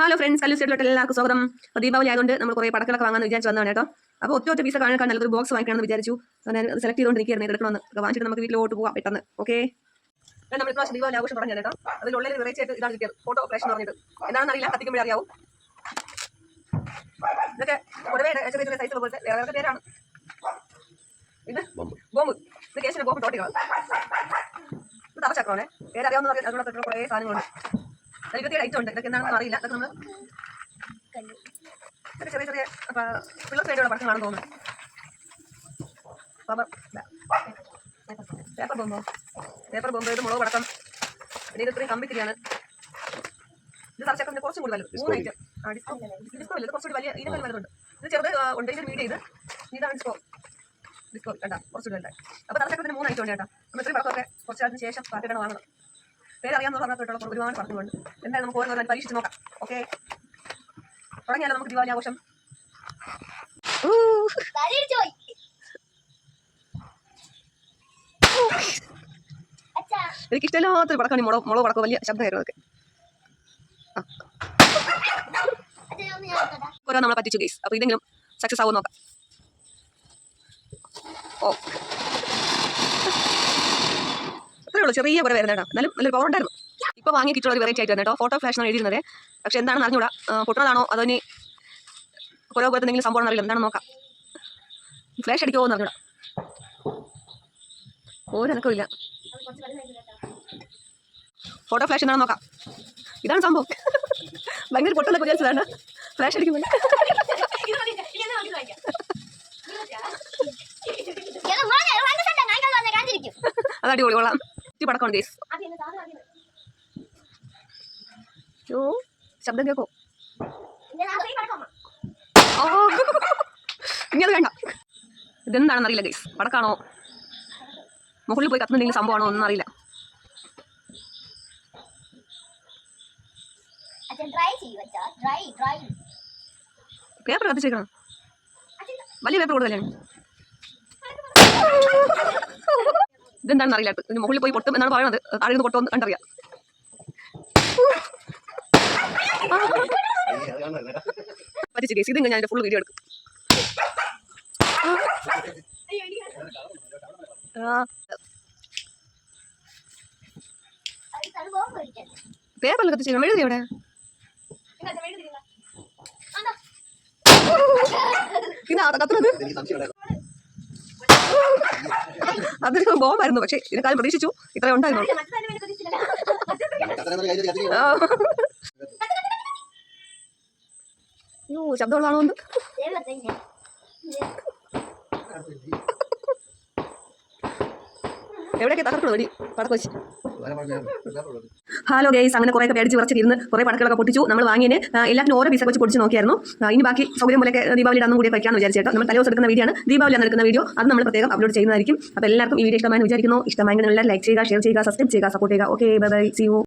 Hello friends കല്ലു സ്റ്റേറ്റിലോട്ട് എല്ലാവർക്കും സ്വാഗതം. ദീപാവലി ആയതുകൊണ്ട് നമ്മൾ കുറേ പടക്കളൊക്കെ വാങ്ങാൻ വിചാരിച്ചു വന്നതാണ് കേട്ടോ. അപ്പോൾ ഒറ്റ ഒറ്റ പീസ് കാണാൻ നല്ലൊരു ബോക്സ് വാങ്ങിക്കണമെന്ന് വിചാരിച്ചു. ഞാൻ സെലക്ട് ചെയ്തുകൊണ്ടിരിക്കുകയായിരുന്നു. എടുക്കണമെന്ന്. അപ്പോൾ വാങ്ങിച്ചിട്ട് നമുക്ക് വീട്ടിലോട്ട് പോകാം പെട്ടെന്ന്. ഓക്കെ നമ്മൾ ഇപ്രാവശ്യം ദീപാവലി ആഘോഷം പറഞ്ഞു കേട്ടോ. അതിലുള്ള വെറൈറ്റി ആയിട്ട് ഇതാണ് കിട്ടിയത്. ഫോട്ടോ ഫ്ലാഷ് എന്ന് പറഞ്ഞിട്ട്. എന്താണെന്ന് അറിയില്ല. കത്തിക്കുമ്പോഴേ അറിയാവും. ഇതൊക്കെ പൊതുവേ ചെറിയ ചെറിയ സൈസ് പോലത്തെ വേറെ വേറെ പേരാണ്. ഇത് ബോംബ്. ഇത് കേസിന് ബോംബ് തോട്ടികളാണ് ഇത് തറച്ചക്രമാണ് പേരറിയാവുന്ന അതിനകത്ത് കുറേ സാധനങ്ങളുണ്ട്. അതിൽ ലൈറ്റ് ഐറ്റം ഉണ്ട്. ഇതൊക്കെ എന്താണെന്ന് അറിയില്ല. അതൊക്കെ നമ്മൾ ഇതൊക്കെ ചെറിയ ചെറിയ പിള്ളേർക്ക് വേണ്ടിയുള്ള പടക്കങ്ങളാണെന്ന് തോന്നുന്നു. പവർ പേപ്പർ ബോംബോ പേപ്പർ ബോംബോ ഇത് മുളക് പടക്കം പിന്നെ ഇത് ഇത്രയും കമ്പിത്തിരിയാണ്. ഇത് തറച്ചൊക്കെ കുറച്ചും കൂടുതൽ മൂന്ന് ഐറ്റം ആ ഡിസ്കോ ഡിസ്കോ ഇല്ല. ഇത് കുറച്ചുകൂടി വലിയ ഇതിനേക്കാൾ വലുതുണ്ട്. ഇത് ചെറുത് ഉണ്ട് ഇത് മീഡിയ ചെയ്ത് ഇതാണ് ഡിസ്കോ ഡിസ്കോ വേണ്ട കുറച്ചുകൂടി വേണ്ട അപ്പോൾ തറച്ചൊക്കെ മൂന്ന് ഐറ്റം ഉണ്ട് കേട്ടോ. നമ്മൾ ഇത്രയും പടക്കമൊക്കെ കുറച്ചാതിന് ശേഷം പാർട്ടിയുടെ വാങ്ങണം. പേരറിയാമെന്ന് പറഞ്ഞാൽ ഒരുപാട് പറഞ്ഞുകൊണ്ട് എന്തായാലും നമുക്ക് ഓരോന്നും പരീക്ഷിച്ച് നോക്കാം. ഓക്കെ തുടങ്ങിയാലോ നമുക്ക് ദീപാവലി ആഘോഷം? എനിക്ക് ഇഷ്ടമില്ലാത്തൊരു പടക്കാണ് മുളക് മുളക് പടക്കം വലിയ ശബ്ദമായിരുന്നു അതൊക്കെ. ഓരോ നമ്മളെ പറ്റിച്ചു ഗേസ് അപ്പോൾ ഇതെങ്കിലും സക്സസ് ആവും നോക്കാം. ഓ. ഉള്ളൂ ചെറിയ കുറെ വരുന്നത് കേട്ടോ. എന്നാലും നല്ലൊരു പവർ ഉണ്ടായിരുന്നു. ഇപ്പോൾ വാങ്ങി കിട്ടുള്ള ഒരു വെറൈറ്റി ആയിട്ട് കേട്ടോ. ഫോട്ടോ ഫ്ലാഷ് ആണ് എഴുതിയിരുന്നത്. പക്ഷേ എന്താണെന്ന് അറിഞ്ഞൂടാ പൊട്ടുന്നതാണോ? അതോ ഇനി കുറേ പോലത്തെ എന്തെങ്കിലും സംഭവം അറിയില്ല. എന്താണെന്ന് നോക്കാം. ഫ്ലാഷ് അടിക്കുമോ എന്ന് അറിഞ്ഞൂടാ ഓരനക്കമില്ല ഇല്ല. ഫോട്ടോ ഫ്ലാഷ് എന്താണെന്ന് നോക്കാം. ഇതാണ് സംഭവം. ഭയങ്കര ഫ്ലാഷ് രണ്ട് സെറ്റാ, ഞാൻ ഇങ്ങോട്ട് കാണിച്ചിരിക്കും. അത് അടിപൊളി കൊള്ളാം. ഈ പടക്കമാണ് ഗേസ് ശബ്ദം കേൾക്കോ ഇനി അത് വേണ്ട. ഇതെന്താണെന്ന് അറിയില്ല ഗൈസ് പടക്കാണോ? മുകളിൽ പോയി കത്തുന്ന എന്തെങ്കിലും സംഭവമാണോ ഒന്നും അറിയില്ല. പേപ്പർ കത്തിച്ചേക്കണം. വലിയ പേപ്പർ കൂടുതലാണ് ഇതെന്താണെന്ന് അറിയില്ല. ഇതിന് മുകളിൽ പോയി പൊട്ടും എന്നാണ് പറയുന്നത്. താഴെ നിന്ന് പൊട്ടുമെന്ന് കണ്ടറിയാം. പറ്റിച്ച് കേസ്. ഇതിങ്ങനെ ഞാൻ ഫുൾ വീഡിയോ എടുക്കും. പേപ്പറിൽ കത്തിച്ചേക്കണം എഴുതി അവിടെ. പിന്നെ കത്തുന്നത്. അതൊരു ബോംബായിരുന്നു പക്ഷേ ഇതിനെക്കാളും പ്രതീക്ഷിച്ചു. ഇത്രയും ഉണ്ടായിരുന്നു. അയ്യോ ശബ്ദമുള്ളതാണോ ഒന്ന് എവിടെയൊക്കെ തകർക്കണോ വഴി പടക്കം വെച്ച് ഹലോ ഗൈസ് അങ്ങനെ കുറേ പേടിച്ച് വിറച്ചിട്ട് ഇരുന്ന് കുറേ പടക്കളൊക്കെ പൊട്ടിച്ചു. നമ്മൾ വാങ്ങിയതിന് എല്ലാത്തിനും ഓരോ പീസൊക്കെ വെച്ച് പൊടിച്ച് നോക്കിയായിരുന്നു. ഇനി ബാക്കി സൗകര്യം പോലെയൊക്കെ ദീപാവലി അന്നും കൂടി വയ്ക്കാമെന്ന് വിചാരിച്ചേട്ടോ നമ്മൾ തലേദിവസം എടുക്കുന്ന വീഡിയോ ആണ് ദീപാവലി അന്ന് എടുക്കുന്ന വീഡിയോ. അത് നമ്മൾ പ്രത്യേകം അപ്ലോഡ് ചെയ്യുന്നതായിരിക്കും. അപ്പോൾ എല്ലാവർക്കും ഈ വീഡിയോ ഇഷ്ടമായി വിചാരിക്കുന്നു. ഇഷ്ടമായി എല്ലാവരും ലൈക്ക് ചെയ്യുക ഷെയർ ചെയ്യുക സബ്സ്ക്രൈബ് ചെയ്യുക സപ്പോർട്ട് ചെയ്യുക. Okay bye bye see you